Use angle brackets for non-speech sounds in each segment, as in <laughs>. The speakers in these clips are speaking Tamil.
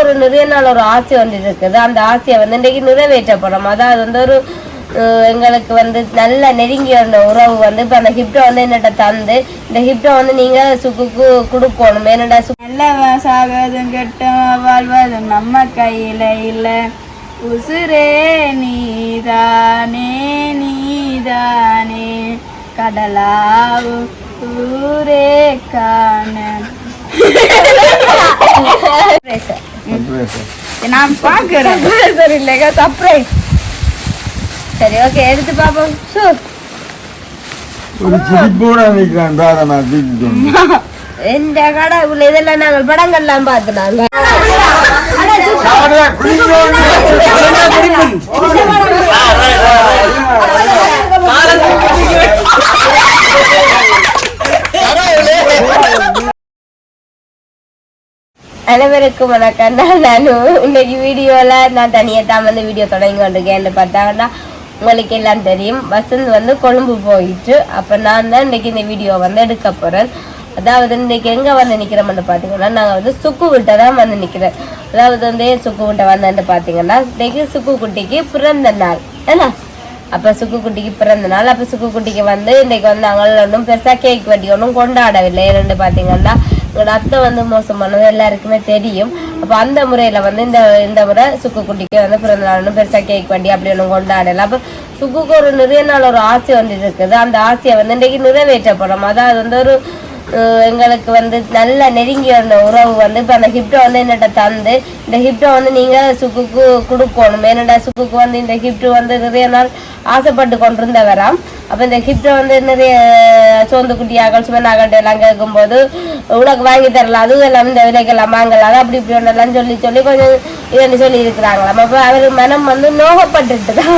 ஒரு நிறைய நாள் ஒரு ஆசை ஒன்று இருக்குது. அந்த ஆசையை வந்து இன்றைக்கு நிறைவேற்றப்படும். அதாவது வந்து ஒரு எங்களுக்கு வந்து நல்ல நெருங்கிய ஒரு உறவு வந்து இப்போ அந்த ஹிப்டை வந்து என்னட்ட தந்து இந்த ஹிப்டை வந்து நீங்க சுக்குக்கு கொடுக்கணும். என்னடா சுக்கு நல்லவன் சாகிறதும் கெட்டவன் வாழ்வதும் நம்ம கையில இல்ல. உசுரே நீதானே நீதானே. கடலாவு ஊரே காண. <laughs> <laughs> நான் பாக்குறேன் சரி இல்லைங்க சர்ப்ரைஸ் சரி ஓகே எடுத்து பார்ப்போம் சு ஒரு சிரிப்போட நிற்கிறான் ராதனா இந்த கடவுள் இதெல்லாம் நாங்கள் படங்கள்லாம் பார்த்து நாங்க அனைவருக்கும் வணக்கம். நான் நானும் இன்னைக்கு வீடியோவில் நான் தனியாக தான் வந்து வீடியோ தொடங்கி கொண்டிருக்கேன்னு பார்த்தாங்கன்னா உங்களுக்கு எல்லாம் தெரியும். வசந்த் வந்து கொழும்பு போயிட்டு அப்போ நான் தான் இன்னைக்கு இந்த வீடியோ வந்து எடுக்க போகிறேன் அதாவது இன்னைக்கு எங்கே வந்து நிற்கிறோம்னு பார்த்தீங்கன்னா நாங்கள் வந்து சுக்கு விட்ட தான் வந்து நிற்கிறேன் அதாவது வந்து ஏன் சுக்கு விட்ட வந்தேன்னு பார்த்தீங்கன்னா இன்னைக்கு சுக்கு குட்டிக்கு பிறந்த நாள். என்ன? அப்போ சுக்கு குட்டிக்கு பிறந்த நாள். அப்போ சுக்கு குட்டிக்கு வந்து இன்னைக்கு வந்து நாங்கள் ஒன்றும் பெருசாக கேக் வெட்டி ஒன்றும் கொண்டாடவில்லை ரெண்டு பார்த்தீங்கன்னா எங்களோட அத்தை வந்து மோசம் பண்ணது எல்லாருக்குமே தெரியும். அப்போ அந்த முறையில் வந்து இந்த இந்த முறை சுக்கு குட்டிக்கு வந்து பிறந்த நாள் பெருசாக கேக் வண்டி அப்படி ஒன்று கொண்டாடல. அப்போ சுக்குக்கு ஒரு நிறைய நாள் ஒரு ஆசை வந்துட்டு இருக்குது. அந்த ஆசையை வந்து இன்றைக்கு நிறைவேற்றப்படும். அதாவது வந்து ஒரு எங்களுக்கு வந்து நல்ல நெருங்கிய வந்த உறவு வந்து இப்போ அந்த ஹிப்டை வந்து என்னட்ட தந்து இந்த ஹிப்டை வந்து நீங்கள் சுக்குக்கு கொடுக்கணும். என்னடா சுக்குக்கு வந்து இந்த ஹிப்ட் வந்து நிறைய நாள் ஆசைப்பட்டு கொண்டிருந்தவராம் அப்போ இந்த ஹிப்டை வந்து நிறைய சோந்து குட்டியாக்கள் சுமனாகட்ടെ எல்லாம் கேட்கும்போது உனக்கு வாங்கி தரல அதுவும் எல்லாம் இந்த விலைக்கெல்லாம் வாங்கலாம். அப்படி இப்படி ஒன்றெல்லாம் சொல்லி சொல்லி கொஞ்சம் இதுன்னு சொல்லி இருக்கிறாங்களாம் அப்போ அவர் மனம் வந்து நோகப்பட்டுட்டு தான்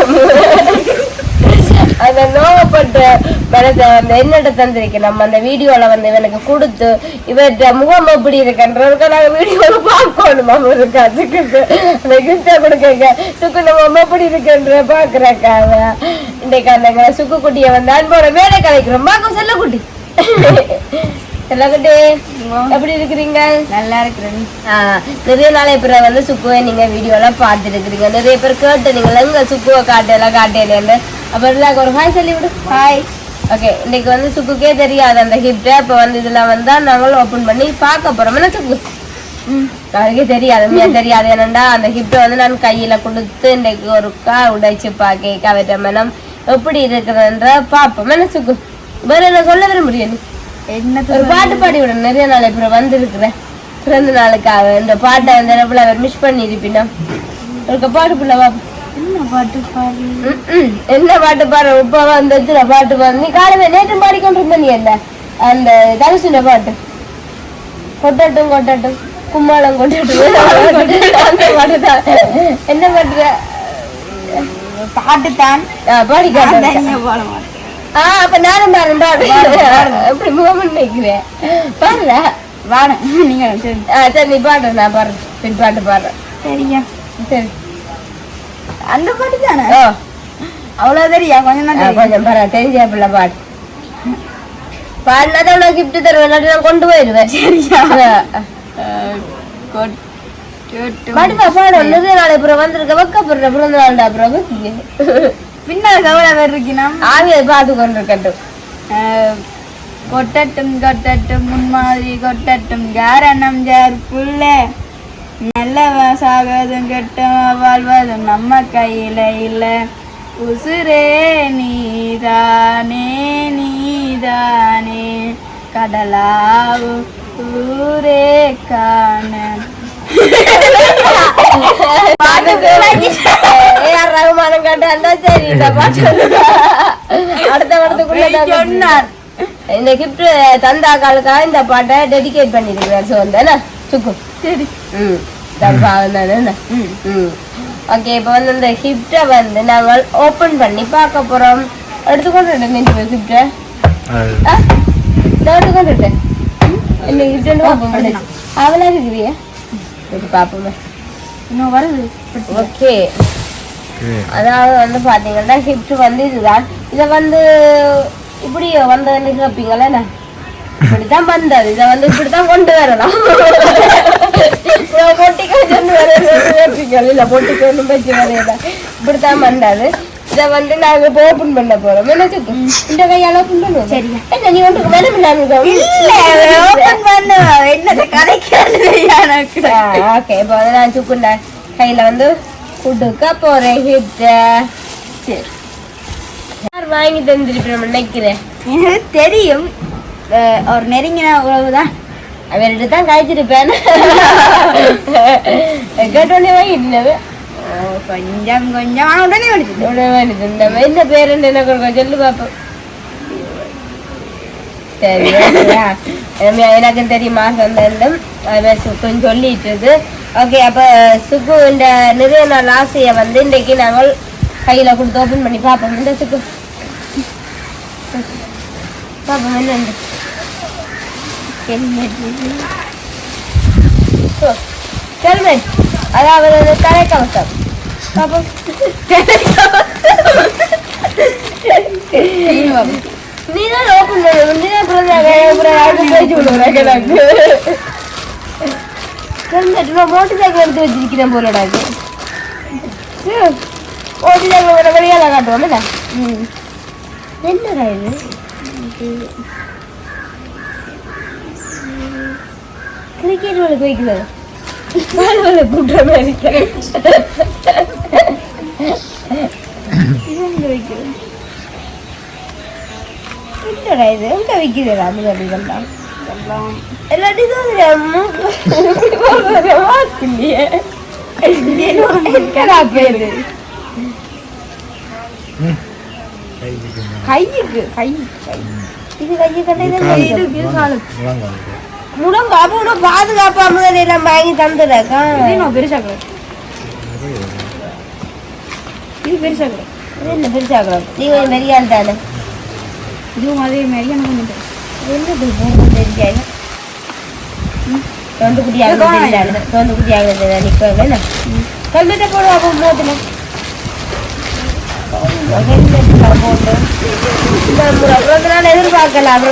அந்த நோகப்பட்டு மனசை வந்து என்னட்ட தந்திருக்கு. நம்ம அந்த வீடியோல வந்து இவனுக்கு கொடுத்து இவர்கிட்ட முகம் எப்படி இருக்குன்றதுக்கு நாங்கள் வீடியோல பார்க்கணும்? மாமா இருக்கா சுக்குக்கு. அந்த கிஃப்டை கொடுக்க சுக்கு நம்ம எப்படி இருக்குன்ற பாக்குறக்காக இன்றைக்கு அந்த சுக்கு குட்டியை வந்து அன்போட வேலை கலைக்கிறோம் பார்க்க செல்லக்குட்டி. செல்லக்குட்டி எப்படி இருக்கிறீங்க? நல்லா இருக்கிறேன். நிறைய நாளை பிறகு வந்து சுக்குவை நீங்க வீடியோல பார்த்துட்டு இருக்கிறீங்க நிறைய பேர் கேட்டு நீங்க எங்க சுக்குவை காட்டல காட்டலன்னு அப்ப எல்லாருக்கும் ஒரு ஹாய் சொல்லி விடு ஹாய் ஓகே இன்னைக்கு வந்து சுக்குக்கே தெரியாது அந்த ஹிப்ட அப்ப வந்து இதுல வந்தா நாங்களும் ஓபன் பண்ணி பார்க்க போறோம். என்ன சுக்கு அவருக்கே தெரியாது உண்மையா தெரியாது. என்னண்டா அந்த ஹிப்ட வந்து நான் கையில கொடுத்து இன்னைக்கு ஒரு கா உடைச்சு பாக்க கவட்ட மனம் எப்படி இருக்குதுன்ற பாப்போம் என்ன சுக்கு வேற என்ன சொல்ல என்ன ஒரு பாட்டு பாடி விட நிறைய நாள் இப்போ வந்திருக்கிறேன். பிறந்த நாளுக்காக. இந்த பாட்டை வந்து என்ன அவர் மிஸ் பண்ணிருப்பினா. ஒரு பாட்டு புள்ள வா. என்ன பாட்டு பாடு. என்ன பாட்டு பாடு இப்ப வந்துச்சு நான் பாட்டு பாடு நீ காலமே நேற்று பாடிக்கொண்டு இருந்த நீ என்ன? அந்த தனுசுன பாட்டு. கொட்டட்டும் கொட்டட்டும். கும்மாளம் கொட்டட்டும். அந்த என்ன பாட்டு தான். ஆ, பாடி காட்டு தனியா பாட மாட்டேன். ஆ அப்ப நானும் பாருங்க பாடு எப்படி முகம் நினைக்கிறேன் பாடுற வாட நீங்க சரி நீ பாடு நான் பாடுறேன். பின் பாட்டு பாடுறேன். சரியா சரி. அந்த பாட்டு தானே? ஓ அவ்வளவு தெரியா? கொஞ்சம் தான் கொஞ்சம் பரவ தெரிஞ்ச பிள்ளை பாடு. பாடினா தான் உனக்கு கிஃப்ட் தருவேன். இல்லாட்டி நான் கொண்டு போயிடுவேன். சரியா. பாடுவா பாடு. நாள் அப்புறம் வந்திருக்க. வைக்கப்படுற பிறந்த நாள்டா அப்புறம். பின்னால் கவலை வேறு இருக்கணும் ஆவியை பார்த்து கொண்டு இருக்கட்டும் கொட்டட்டும் கொட்டட்டும் முன்மாதிரி கொட்டட்டும். காரணம் யார்? புள்ள. நல்லவன் சாகிறதும் கெட்டவன் வாழ்வதும் நம்ம கையில இல்ல. உசுரே நீதானே நீதானே. கடலாவு ஊரே காண. ஏஆர் ரகுமானம் கேட்டாண்டா சரி இந்த பாட்டு அடுத்த வருடத்துக்குள்ள சொன்னார் இந்த கிஃப்ட் தந்தா காலுக்காக இந்த பாட்டை டெடிகேட் பண்ணிருக்கிறார் ஸோ வந்து என்ன சுக்கு சரி ம் என்ன ம் ஓகே இப்போ வந்து இந்த கிஃப்டை வந்து நாங்கள் ஓப்பன் பண்ணி பார்க்க போகிறோம் எடுத்துக்கொண்டு இந்த கிஃப்டை ஆ இதை எடுத்துக்கொண்டு இந்த கிஃப்ட் பார்ப்போம் அவளா இருக்கிறியா இது பார்ப்போமே இன்னும் வருது. ஓகே. அதாவது வந்து பாத்தீங்கன்னா ஹிப்ட் வந்து இதுதான். இதை வந்து இப்படி வந்து கேட்பீங்களே இப்படித்தான் வந்தது. இதை வந்து இப்படித்தான் கொண்டு வரலாம். பொட்டிக்கோ சொன்னு இல்ல பொட்டிக்கோ ஒன்றும் வச்சு வரையில இப்படித்தான் பண்ணாது இதை வந்து நாங்க இப்போ ஓப்பன் பண்ண போறோம். என்ன சுக்கு இந்த கையால பண்ணுவோம்? சரியா. என்ன நீ ஒன்றுக்கு மேல இல்லாம இல்ல ஓபன் பண்ணு. என்னத கதைக்கிறது எனக்கு? ஓகே இப்போ வந்து நான் சுக்குண்ட கையில வந்து கொடுக்க போறேன். சரி. யார் வாங்கி தந்திருப்பேன் நினைக்கிறேன். எனக்கு தெரியும். அஹ், ஒரு நெருங்கின உறவுதான் அவர்கிட்ட தான் காய்ச்சிருப்பேன். <laughs> கேட்டோடனே வாங்கிட்டு கொஞ்சம் கொஞ்சம் உடனே வலிச்சு உடனே வலிச்சு இந்த இந்த பேர் என்ன ஒரு சொல்லு பாப்போம் சரி எனக்கும் தெரியுமா சொந்தம் சுக்குன்னு சொல்லிட்டு இருக்கு ஓகே அப்போ சுக்கு இந்த நிறைய நாள் ஆசையை வந்து இன்றைக்கு நாங்கள் கையில் கொடுத்து ஓப்பன் பண்ணி பார்ப்போம் இந்த சுக்கு பார்ப்போம் என்ன ஹெல்மெட் அதாவது தலைக்கவசம் பார்ப்போம் நீ தான் ஓப்பன் பண்ண நீ தான் அப்புறம் பேச்சு விடுவேன் எனக்கு ஹெல்மெட் நான் மோட்டர் சைக்கிள் எடுத்து வச்சிருக்கிறேன் போலடாக்கு மோட்டர் சைக்கிள் ஒரு வழியால காட்டுவோம் என்ன என்னடா இது கிரிக்கெட் வைக்கிறது வேலை கூட்டுற மாதிரி. <laughs> என்னடா இது எங்க விற்கிறதா அந்த வண்டிகள்லாம் எல்லா டிசைன் பேரு கையுக்கு கை இது கையை எல்லாம் வாங்கி தந்துடக்கா பெருசா இது பெருசா கலர் இது என்ன பெருசாகலாம் நீ கொஞ்சம் ஆள் தானே? இதுவும் அதே மாதிரி எனக்கு கொஞ்சம். என்னது போகும் தெரியாது தொண்டு குட்டியாக தெரியாது தொண்டு குட்டியாக தெரியாது நிற்க என்ன? ஹெல்மெட்டை போடுவா அப்போ மூத்துல ஹெல்மெட் போட்டு. இந்த முறை பிறந்த நாள் எதிர்பார்க்கலாம்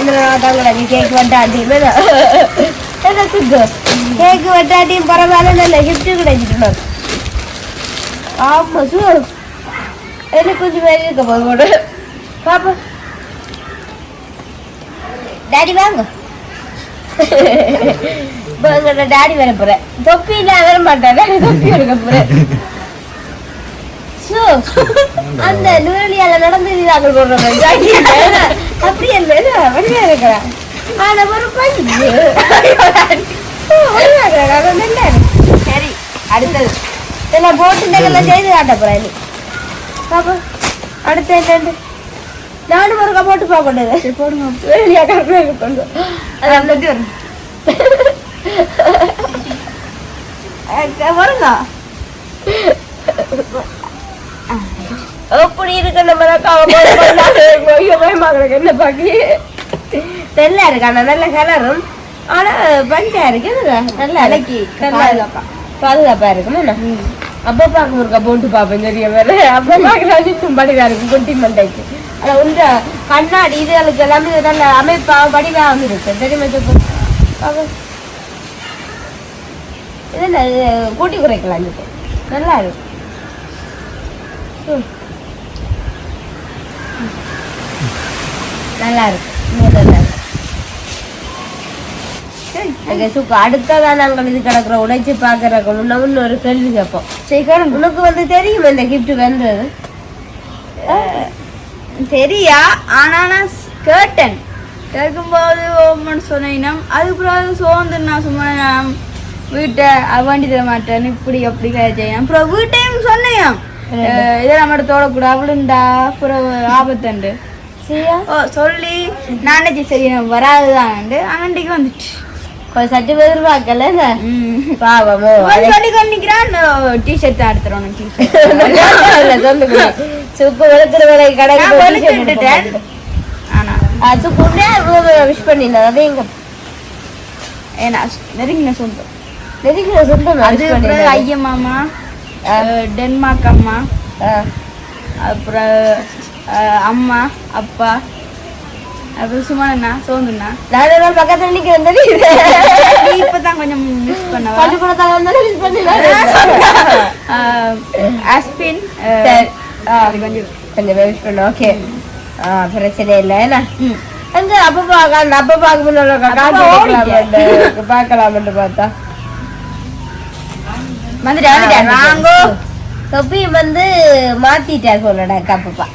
கேக் வட்டாட்டியும் என்ன? சுக்கு? கேக் வட்டாட்டியும் பரவாயில்ல நல்ல gift கிடைச்சிட்டு ஆமா சு. எனக்கு கொஞ்சம் மாதிரி இருக்க போது போடு பாப்பா டாடி வாங்க இப்போ எங்களோட டாடி வர போறேன் தொப்பி நான் வர மாட்டேன் தொப்பி எடுக்க போறேன் சோ அந்த நுரலியால நடந்து நாங்கள் போடுறோம் அப்படி இல்லை வழியா இருக்கிறேன் ஆனா ஒரு பஞ்சு சரி அடுத்தது இதெல்லாம் போட்டு இதெல்லாம் செய்து காட்ட போறேன் நீ பாப்பா அடுத்து என்னண்டு? நானும் ஒருக்கா போட்டு பார்க்கணும். போடுங்க. வெளியா கரெக்டாக கொண்டு அது அந்த. வருங்க. எப்படி இருக்கு நம்ம பயமாக்குறக்கு என்ன பாக்கி? தெரியல இருக்கு ஆனா நல்ல கலரும். ஆனா பஞ்சா இருக்கு? நல்லா நல்லா பாதுகாப்பா. பாதுகாப்பா இருக்கும் அப்போ பார்க்க இருக்கா போட்டு பார்ப்பேன் தெரிய வேற அப்போ பார்க்குறாங்க தும்பாடிதான் இருக்கும் குட்டி மண்டைக்கு ஆனால் உண்ட? கண்ணாடி இதுகளுக்கு எல்லாமே நல்ல அமைப்பா வடிவாக இருக்கு தெரியுமா இதில் என்ன இது கூட்டி குறைக்கலாம் இப்போ நல்லா இருக்கும். ம். நல்லா இருக்கும். நல்லா இருக்கும். சுக்கு. அடுத்ததான் நாங்கள் இது கிடக்குற உடைச்சு பார்க்கறக்கு முன்ன இன்னொரு கேள்வி கேட்போம். சரி கேளுங்க. உனக்கு வந்து தெரியுமா இந்த gift வென்றது? தெரியா? ஆனா நான் கேட்டேன். கேட்கும்போது ஓமன் சொன்னேன் அதுக்கு பிறகு சோர்ந்து நான் சும்மா நான் வீட்டை அவாண்டி தர மாட்டேன். இப்படி அப்படி செய்யணும் அப்புறம் வீட்டையும் சொன்னேன். இதெல்லாம் மட்டும் தோடக்கூடாது. விழுந்தா அப்புறம் ஆபத்துண்டு. சரியா? ஓ சொல்லி நானே சரி வராதுதான் அன்னைக்கு வந்துட்டு கொஞ்சம் எதிர்பார்க்கல என்ன? ம். பாவமோ சொல்லி கொண்டிக்கிறான் டிஷர்ட் தான் எடுத்துறோம் டிஷர்ட். சுக்கு வெளுக்கிற வேலை கடைக்கு விஷ் பண்ணிருந்தேன் அதே எங்க? ஏன்னா நெருங்கின சொந்தம். நெருங்கிற சொந்தம் அது ஐயா மாமா டென்மார்க் அம்மா. அப்புறம் அம்மா அப்பா. அப்புறம் சும்மா என்ன சோந்துண்ணா நான் ஒரு பக்கத்துல நிக்கிறேன் தெரியுது இப்பதான் கொஞ்சம் மிஸ் பண்ணவா? பள்ளிக்கூடத்தால வந்தாலும் மிஸ் பண்ணிடலாம் ஆஸ்பின் அது கொஞ்சம் கொஞ்சம் விஷ் பண்ண ஓகே பிரச்சனை இல்லை ம். அங்க அப்ப பார்க்க அப்ப பார்க்க. பார்க்கலாம்னு பார்த்தா. வந்துட்டு வந்துட்டேன் வாங்கோ தொப்பி வந்து மாத்திட்டார் சொல்லடா கப்பப்பா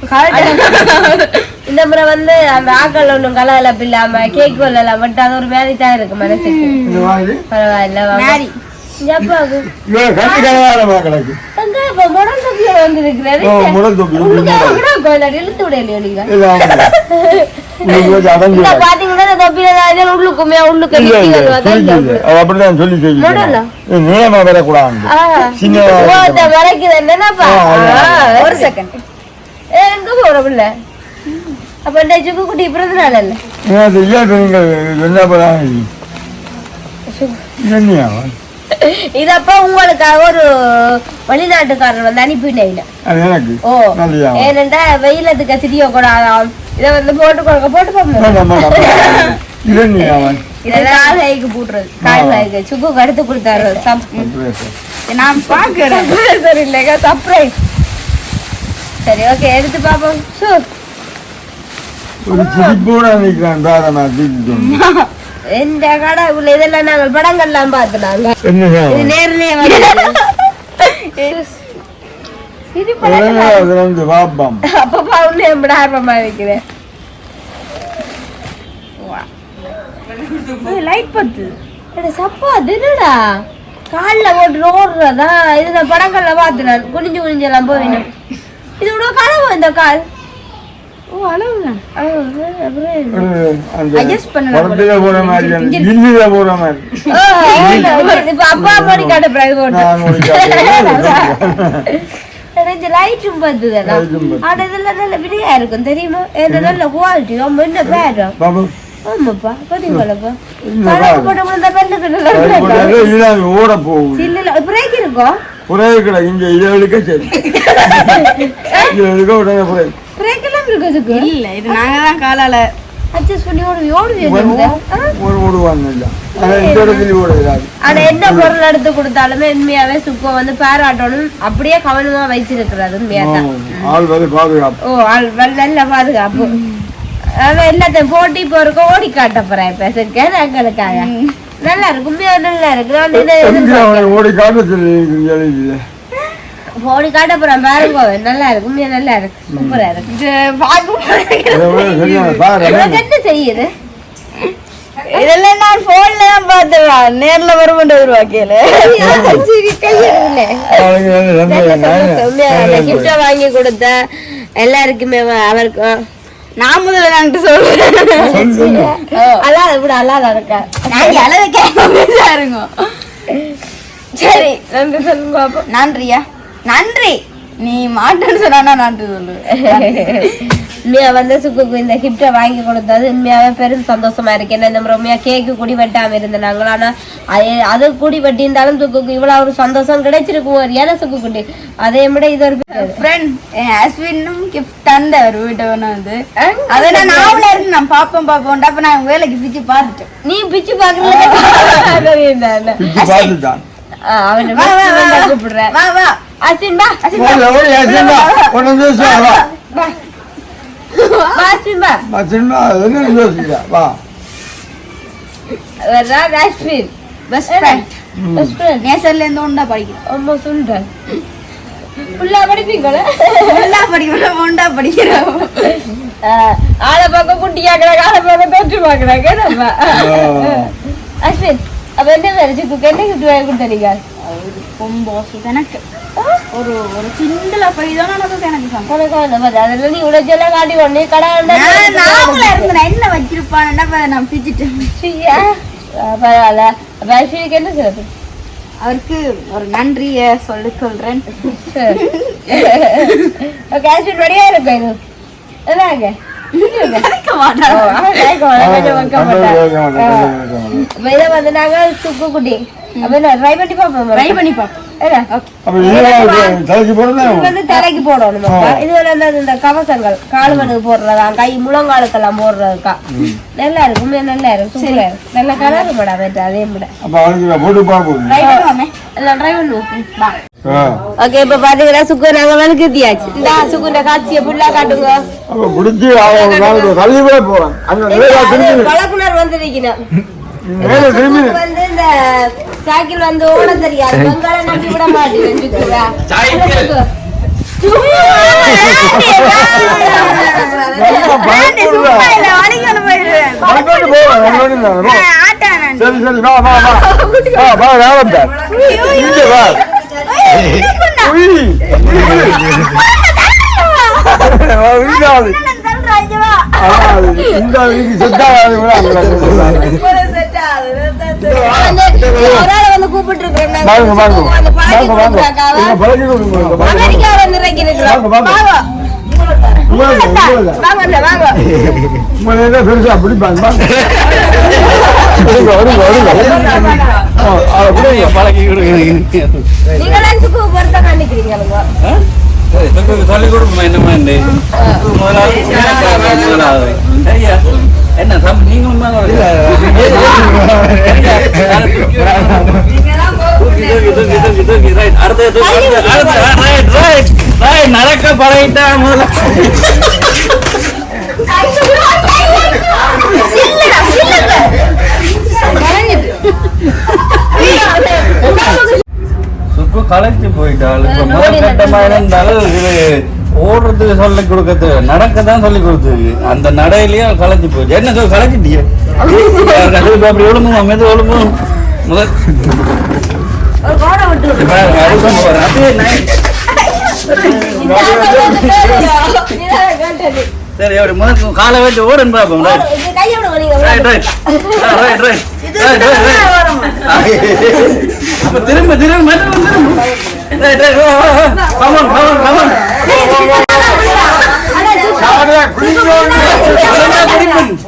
<laughs> இந்த முறை வந்து அந்த ஆக்கள் ஒண்ணும் கலகலப்பு இல்லாம கேக் கொள்ளலாம் பட் அது ஒரு மாதிரி? தான் இருக்கு மனசுக்கு பரவாயில்ல ஒரு செகண்ட் எங்க போற பிள்ளை? அப்ப இந்த சுக்கு குட்டி பிறந்த நாள் இல்ல ஏன் அது இயல்பு நீங்கள் என்ன பண்ணாங்க என்னையா? இது அப்ப உங்களுக்காக ஒரு வெளிநாட்டுக்காரர் வந்து எனக்கு? ஓ ஏனென்றா வெயிலத்துக்கு கூடாதாம் இதை வந்து போட்டு கொடுக்க போட்டு போங்க. இது நீ அவன் இதை கால் கைக்கு போட்டுறது. காய் சுக்கு கடுத்து கொடுத்தாரு. நான் பாக்குறேன் இல்லைங்க சர்ப்ரைஸ் சரி ஓகே எடுத்து பாப்போம் சு ஒரு சிரிப்போட நிற்கிறான் தாரா தீட்டு இந்த கடை உள்ள இதெல்லாம் நாங்கள் படங்கள்லாம் பார்த்துனாங்க என்ன இது? நேர்லயே வந்து வாப்பாம் அப்பப்பா ஒண்ணு எப்படி ஆர்வமா இருக்கிறேன். லைட் பத்து சப்பா அது என்னடா? கால்ல போட்டு ஓடுறதா இது நான் படங்கள்ல பார்த்துனேன் குனிஞ்சு குனிஞ்சு எல்லாம் போயிடும் இது இவ்வளவு கனவு இந்த கால். ஓ பண்ணலாம் போற மாதிரி போற மாதிரி. இப்ப அப்பா இது லைட்டும் <laughs> பார்த்து. ஆனா இதெல்லாம் நல்ல விடியா இருக்கும் தெரியுமா? என்ன? நல்ல குவாலிட்டி ரொம்ப என்ன பேரம் பாபு. ஆமாப்பா பதிவாலப்பா இல்ல, கலக்கு பாரு. போட்டு விழுந்தா பெண்ணுக்கு நல்லா அது இருக்கும். போட்டாலே இதான் ஓட போகுது. இல்ல பிரேக் இருக்கும் புறைய கிட இங்க இதை இழுக்க சரி இதை இழுக்க உடனே புறை பிரேக் எல்லாம் இருக்கு இல்ல இது நாங்க தான் காலால. அட்ஜஸ்ட் பண்ணி ஓடுவி ஓடுவி ஒரு ஓடுவாங்க இல்ல. ஆனா இந்த இடத்துல ஓடுறாரு ஆனா என்ன பொருள் எடுத்து கொடுத்தாலுமே உண்மையாவே சுக்கம் வந்து பாராட்டணும். அப்படியே கவனமா வச்சிருக்கிறது உண்மையா தான் ஆள் வந்து பாதுகாப்பு. ஓ ஆள் நல்ல பாதுகாப்பு. அவன் எல்லாத்தையும் போட்டி போறக்க ஓடி காட்ட போறேன் இப்ப சிக்கன் எங்களுக்காக. நல்லா இருக்கு உண்மையா நல்லா இருக்கு ஓடி காட்ட சொல்லி ஓடி காட்ட போறேன் பாருங்க நல்லா இருக்கு உண்மையா நல்லா இருக்கு. சூப்பரா இருக்கு என்ன செய்யுது? இதெல்லாம் நான் போன்ல தான் பார்த்தேன் நேர்ல வர மாட்டேன் வாக்கியல அ வாங்கி கொடுத்த எல்லாருக்குமே அவருக்கும். நான் முதல்ல நான் சொல்றேன். அல்லாத விட அல்லாத இருக்கா நான் அளவு கேட்க இருங்க. சரி நன்றி சொல்லுங்க பாப்போம். நன்றியா? நன்றி. நீ மாட்டேன்னு சொன்னா நன்றி சொல்லு. <laughs> உண்மையா வந்து சுக்குக்கு இந்த கிஃப்டை வாங்கி கொடுத்தது உண்மையாவே பெரும் சந்தோஷமா இருக்கு. என்ன இந்த முறை உண்மையா கேக்கு குடி வெட்டாம இருந்தாங்க ஆனா அது அது குடி வெட்டி இருந்தாலும் சுக்குக்கு இவ்வளவு ஒரு சந்தோஷம் கிடைச்சிருக்கும். ஒரு ஏன சுக்கு குட்டி அதை விட இது ஒரு ஃப்ரெண்ட் என் ஹஸ்பண்டும் கிஃப்ட் தந்தார் வீட்டை ஒன்று வந்து. அதை நான் நாவல இருந்து நான் பார்ப்போம் அப்ப நான் வேலைக்கு பிச்சு பார்த்துட்டேன் நீ பிச்சு பார்த்துட்டான். அவன் வா, வா, வா, வா. கூப்பிடுறேன். வா வா. அஸ்வின் பா வா. பா அஸ்வின் பா வா, சின்ன, அது என்ன யோசிக்கிறா? வா. வர்றான் Ashwin best friend best friend நேசர்ல இருந்து ஒண்டா படிக்கிறேன் அம்மா சொல்றேன் ஃபுல்லா படிப்பீங்களா ஒண்டா படிக்கிறேன் ஒண்டா படிக்கிறேன் ஆளை பார்க்க குட்டி ஆக்குறாங்க ஆளை பார்க்க தோற்று பார்க்குறாங்க நம்ம அஸ்வின் அப்ப என்ன சிக்கு என்ன கிஃப்ட் வாங்கி கொடுத்தீங்க பொம்போசு எனக்கு ஒரு ஒரு சிண்டல படிதான் எனக்கு எனக்கு சம்பளம் உனக்கு அந்த மாதிரி அதில் நீ உடைச்செல்லாம் காட்டி உடனே கடை நான் என்ன வச்சிருப்பான்னு நான் பிச்சுட்டேன் பரவாயில்ல அப்ப அஸ்வினுக்கு என்ன சிறப்பு அவருக்கு ஒரு நன்றிய சொல்லிக் கொள்றேன் ஓகே அஸ்வின் ரெடியா இருக்கும் இது என்னங்க இதை வந்து நாங்க சுக்கு குட்டி அப்ப ட்ரை பண்ணி பார்ப்போம் ட்ரை பண்ணி பார்ப்போம் தலைக்கு போடணும். இது வந்து இந்த கவசங்கள் கால்வனுக்கு போடுறதா கை முழங்காலுக்கெல்லாம் போடுறதுக்கா நல்லா இருக்கும் நல்லா இருக்கும் சூப்பரா இருக்கும் நல்ல கலர் படா வேற அதே விட. ஓகே இப்ப பாத்தீங்கன்னா சுக்கு நாங்க வலுக்குத்தியாச்சு இந்த காட்சியை காட்டுங்க போறான் வந்து இந்த சைக்கிள் வந்து ஓட தெரியாது. வெங்கால நம்பி விட மாட்டேன். சரி சரி வா வா வா. வா வா வேலை இங்க வா. இந்த இதுக்கு பெருசா பிடிப்பாங்க. பழக்கி கொடுக்குறீங்க. சொல்லிக் கொடுப்போம் என்னமா முதலாவது முதலாவது. சரியா என்ன சம் நீங்களும் தான். நடக்க பழகிட்டா முதல்ல சுக்கு களைச்சு போயிட்டாள் முதல் கட்டமா இருந்தாலும் இது ஓடுறதுக்கு சொல்லி கொடுக்கறது நடக்க தான் சொல்லி கொடுத்தது அந்த நடையிலயே களைச்சு போயிடுச்சு. என்ன சொல்லி களைச்சிட்டியே <laughs> அப்படி ஒழுங்குமா மெது ஒழுங்கும். முதல். சரி அப்படி முதல் காலை வச்சு ஓடுன்னு பார்ப்போம். ரைட் இது கையை விடுங்க 방문 방문 방문 자 그냥 불리면 불리면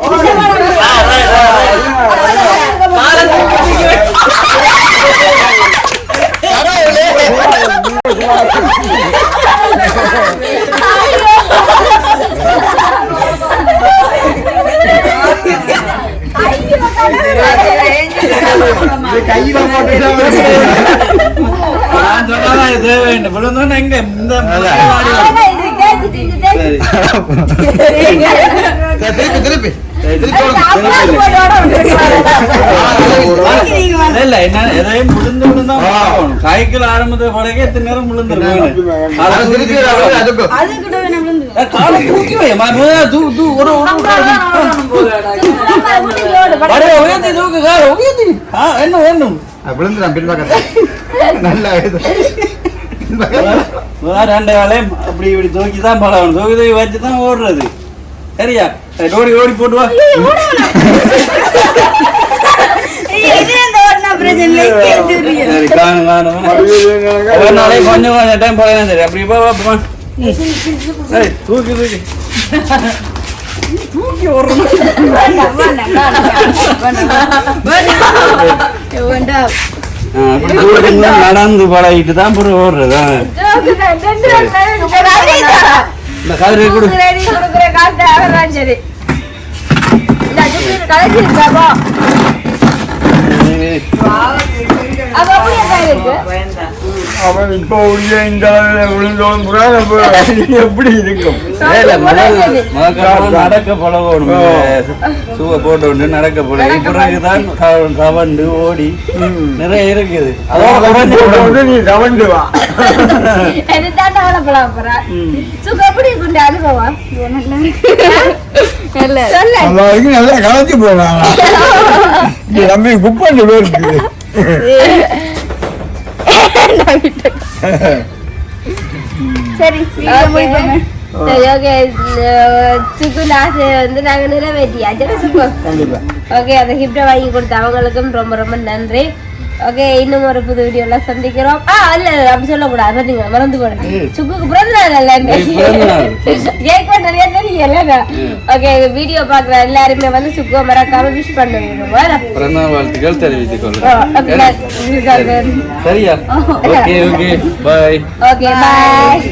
കൈ നോക്കി இல்ல, இல்ல என்ன எதையும் விழுந்து விழுந்தா பார்க்கணும் காய்க்கல் ஆரம்பத்தை பழக எத்தனை நேரம் விழுந்துருக்கும் காலை தூக்கி வை மா, மா, தூ தூ ஒரு ஒரு படைய உயர்த்தி தூக்கு காலை உயர்த்தி ஆ, என்ன வேண்டும் விழுந்துடான் பின்பக்கத்தில் நல்லா ரெண்டு வேலையும் அப்படி இப்படி தூக்கி தான் பழகணும் தூக்கி தூக்கி வச்சு தான் ஓடுறது. சரியா? சரி, ஓடி ஓடி போட்டு வா. கொஞ்சம் டைம் சரி. அப்படி தூக்கி தூக்கி. தூக்கி ஓடுறோம். நடந்து பழகிட்டு தான் அப்புறம் ஓடுறது. இந்த கதிரை கொடு. அப்ப அப்படியே இருக்கு அவன் இப்போ உள்ள இந்த விழுந்தோம் எப்படி இருக்கும்? நடக்க பழகணும். சூவை போட்டு விட்டு நடக்க பழகி பிறகுதான் தவ- தவண்டு ஓடி நிறைய இருக்குது. விடணும். போட்டு நீ தவண்டு வா. போறேன் நல்லா கலந்து போனாங்க <laughs> நம்ம குப்பண்டு போயிருக்கு <laughs> <laughs> சரி சரி ஓகே சுக்கு ஆசை வந்து நாங்க நிறைவேற்றியாச்சு ஓகே அந்த கிஃப்டை வாங்கி கொடுத்த அவங்களுக்கும் ரொம்ப ரொம்ப நன்றி. ஓகே இன்னும் ஒரு புது வீடியோல சந்திக்கிறோம். ஆ இல்ல அப்படி சொல்லக்கூடாது. பாத்தீங்க மறந்து போடுங்க சுக்குக்கு பிறந்த நாள் அல்ல. கேக் நிறைய தெரியல ஓகே வீடியோ பாக்குற எல்லாருமே வந்து சுக்குவை மறக்காம விஷ் பிறந்த வாழ்த்துக்கள் தெரிவித்துக் அது- சரியா? Okay okay bye okay bye